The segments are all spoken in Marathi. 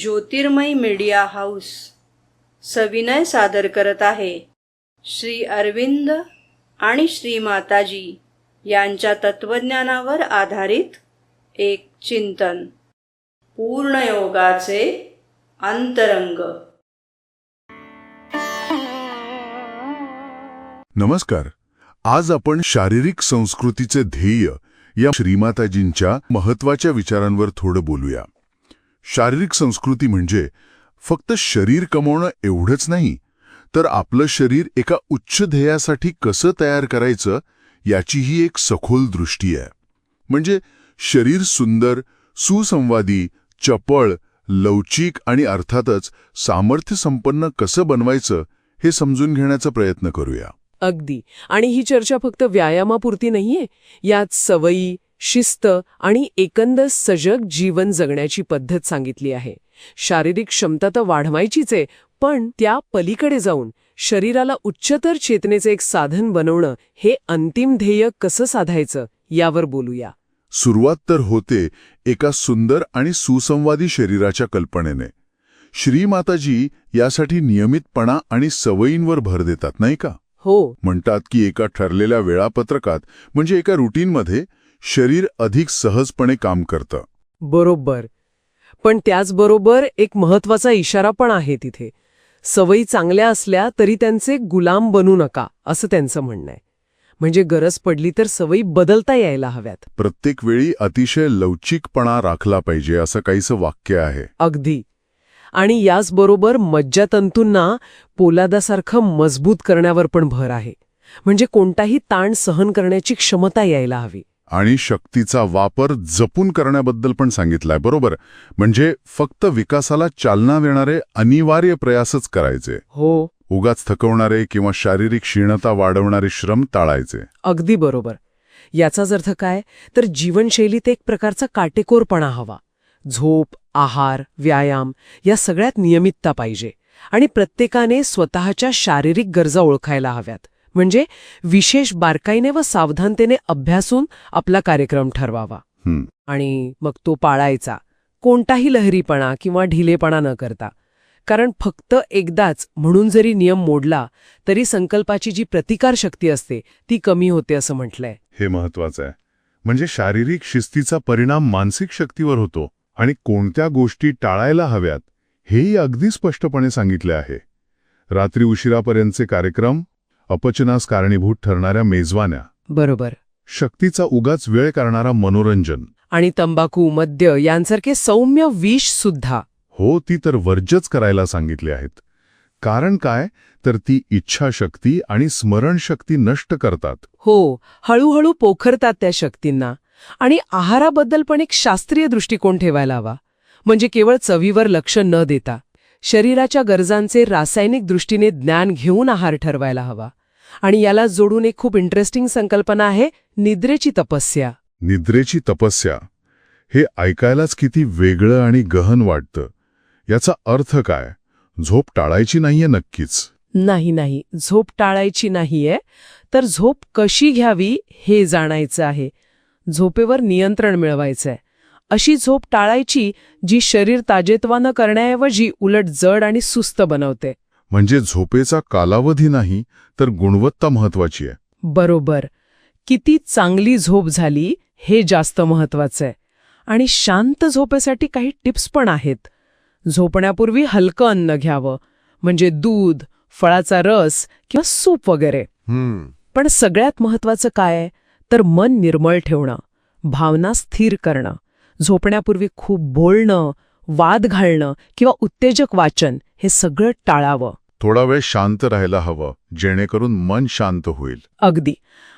ज्योतिर्मय मीडिया हाऊस सविनय सादर करत आहे. श्री अरविंद आणि श्री माताजी यांच्या तत्वज्ञानावर आधारित एक चिंतन. पूर्णयोगाचे अंतरंग. नमस्कार. आज आपण शारीरिक संस्कृतीचे ध्येय या श्रीमाताजींच्या महत्त्वाच्या विचारांवर थोडं बोलूया. शारीरिक संस्कृती म्हणजे फक्त शरीर कमवणं एवढंच नाही तर आपलं शरीर एका उच्च ध्येयासाठी कसं तयार करायचं याचीही एक सखोल दृष्टी आहे. म्हणजे शरीर सुंदर सुसंवादी चपळ लवचिक आणि अर्थातच सामर्थ्य संपन्न कसं बनवायचं हे समजून घेण्याचा प्रयत्न करूया. अगदी. आणि ही चर्चा फक्त व्यायामापुरती नाहीये यात सवयी शिस्त आणि एकंदर सजग जीवन जगण्याची पद्धत सांगितली आहे. शारीरिक क्षमता तर वाढवायचीच आहे पण त्या पलीकडे जाऊन शरीराला उच्चतर चेतनेचे एक साधन बनवणं हे अंतिम ध्येय कसं साधायचं यावर बोलूया. सुरुवात तर होते एका सुंदर आणि सुसंवादी शरीराच्या कल्पनेने. श्रीमाताजी यासाठी नियमितपणा आणि सवयींवर भर देतात नाही का? हो. म्हणतात की एका ठरलेल्या वेळापत्रकात म्हणजे एका रुटीनमध्ये शरीर अधिक सहजपणे काम करतं. बरोबर. पण त्याचबरोबर एक महत्त्वाचा इशारा पण आहे तिथे. सवयी चांगल्या असल्या तरी त्यांचे गुलाम बनू नका असं त्यांचं म्हणणं आहे. म्हणजे गरज पडली तर सवयी बदलता यायला हव्यात. प्रत्येक वेळी अतिशय लवचिकपणा राखला पाहिजे असं काहीसं वाक्य आहे. अगदी. आणि याचबरोबर मज्जातंतूंना पोलादासारखं मजबूत करण्यावर पण भर आहे. म्हणजे कोणताही ताण सहन करण्याची क्षमता यायला हवी. आणि शक्तीचा वापर जपून करण्याबद्दल पण सांगितलाय बरोबर? म्हणजे फक्त विकासाला चालना देणारे अनिवार्य प्रयासच करायचे. हो. उगाच थकवणारे किंवा शारीरिक क्षीणता वाढवणारे श्रम टाळायचे. अगदी बरोबर. याचाच अर्थ काय? तर जीवनशैलीत एक प्रकारचा काटेकोरपणा हवा. झोप आहार व्यायाम या सगळ्यात नियमितता पाहिजे आणि प्रत्येकाने स्वतःच्या शारीरिक गरजा ओळखायला हव्यात. म्हणजे विशेष बारकाईने व सावधानतेने अभ्यासून आपला कार्यक्रम ठरवावा. आणि मग तो पाळायचा. कोणताही लहरीपणा किंवा ढिलेपणा न करता. कारण फक्त एकदाच म्हणून जरी नियम मोडला तरी संकल्पाची जी प्रतिकारशक्ती असते ती कमी होते असं म्हटलंय. हे महत्वाचं आहे. म्हणजे शारीरिक शिस्तीचा परिणाम मानसिक शक्तीवर होतो आणि कोणत्या गोष्टी टाळायला हव्यात हेही अगदी स्पष्टपणे सांगितले आहे. रात्री उशिरापर्यंतचे कार्यक्रम अपचनास कारणीभूत ठरणाऱ्या मेजवान्या. बरोबर. शक्तीचा उगाच वेळ करणारा मनोरंजन. आणि तंबाखू मद्य यांसारखे सौम्य विष सुद्धा. हो ती तर वर्जच करायला सांगितले आहेत. कारण काय? तर ती इच्छाशक्ती आणि स्मरणशक्ती नष्ट करतात. हो हळूहळू पोखरतात त्या शक्तींना. आणि आहाराबद्दल पण एक शास्त्रीय दृष्टिकोन ठेवायला हवा. म्हणजे केवळ चवीवर लक्ष न देता. शरीराच्या गरजांचे रासायनिक दृष्टीने ज्ञान घेऊन आहार ठरवायला हवा. आणि याला जोडून एक खूप इंटरेस्टिंग संकल्पना आहे निद्रेची तपस्या. निद्रेची तपस्या. हे ऐकायलाच किती वेगळं आणि गहन वाटतं. याचा अर्थ काय? झोप टाळायची नाहीये नक्कीच. नाही नाही. झोप टाळायची नाहीये. तर झोप कशी घ्यावी हे जाणायचं आहे. झोपेवर नियंत्रण मिळवायचंय. अशी झोप टाळायची जी शरीर ताजेतवानं करण्याऐवजी उलट जड आणि सुस्त बनवते. म्हणजे झोपेचा कालावधी नाही तर गुणवत्ता महत्वाची आहे. बरोबर. किती चांगली झोप झाली हे जास्त महत्वाचं आहे. आणि शांत झोपेसाठी काही टिप्स पण आहेत. झोपण्यापूर्वी हलकं अन्न घ्यावं म्हणजे दूध फळाचा रस किंवा सूप वगैरे. पण सगळ्यात महत्वाचं काय तर मन निर्मळ ठेवणं भावना स्थिर करणं. झोपण्यापूर्वी खूप बोलणं वाद घालणं किंवा उत्तेजक वाचन हे सगळं टाळावं. थोडा वेळ शांत राहायला हवं जेणेकरून मन शांत होईल. अगदी.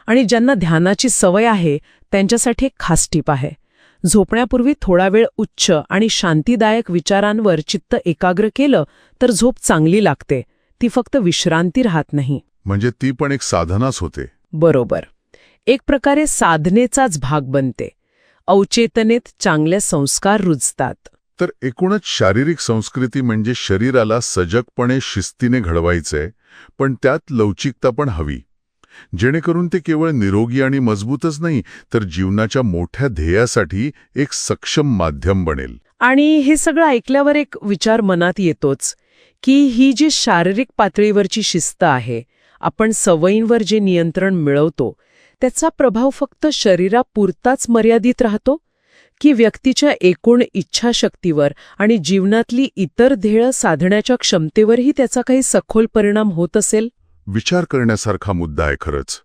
आणि ज्यांना ध्यानाची सवय आहे त्यांच्यासाठी एक खास टीप आहे. झोपण्यापूर्वी थोडा वेळ उच्च आणि शांतीदायक विचारांवर चित्त एकाग्र केलं तर झोप चांगली लागते. ती फक्त विश्रांती राहत नाही. म्हणजे ती पण एक साधनाच होते. बरोबर. एक प्रकारे साधनेचाच भाग बनते. अवचेतनेत चांगले संस्कार रुजतात. तर एकूणच शारीरिक संस्कृती म्हणजे शरीराला सजगपणे शिस्तीने घडवायचंय पण त्यात लवचिकता पण हवी. जेणेकरून ते केवळ निरोगी आणि मजबूतच नाही तर जीवनाच्या मोठ्या ध्येयासाठी एक सक्षम माध्यम बनेल. आणि हे सगळं ऐकल्यावर एक विचार मनात येतोच की ही जी शारीरिक पातळीवरची शिस्त आहे आपण सवयींवर जे नियंत्रण मिळवतो त्याचा प्रभाव फक्त शरीरापुरताच मर्यादित राहतो? की व्यक्तीच्या एकूण इच्छाशक्तीवर आणि जीवनातली इतर ध्येय साधण्याच्या क्षमतेवरही त्याचा काही सखोल परिणाम होत असेल? विचार करण्यासारखा मुद्दा आहे खरंच.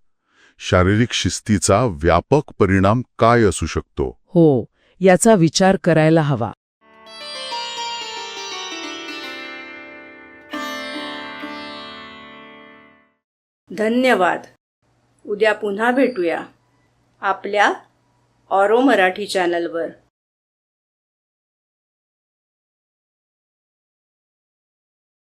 शारीरिक शिस्तीचा व्यापक परिणाम काय असू शकतो? हो याचा विचार करायला हवा. धन्यवाद. उद्या पुन्हा भेटूया. आपल्या ऑरो मराठी चॅनलवर.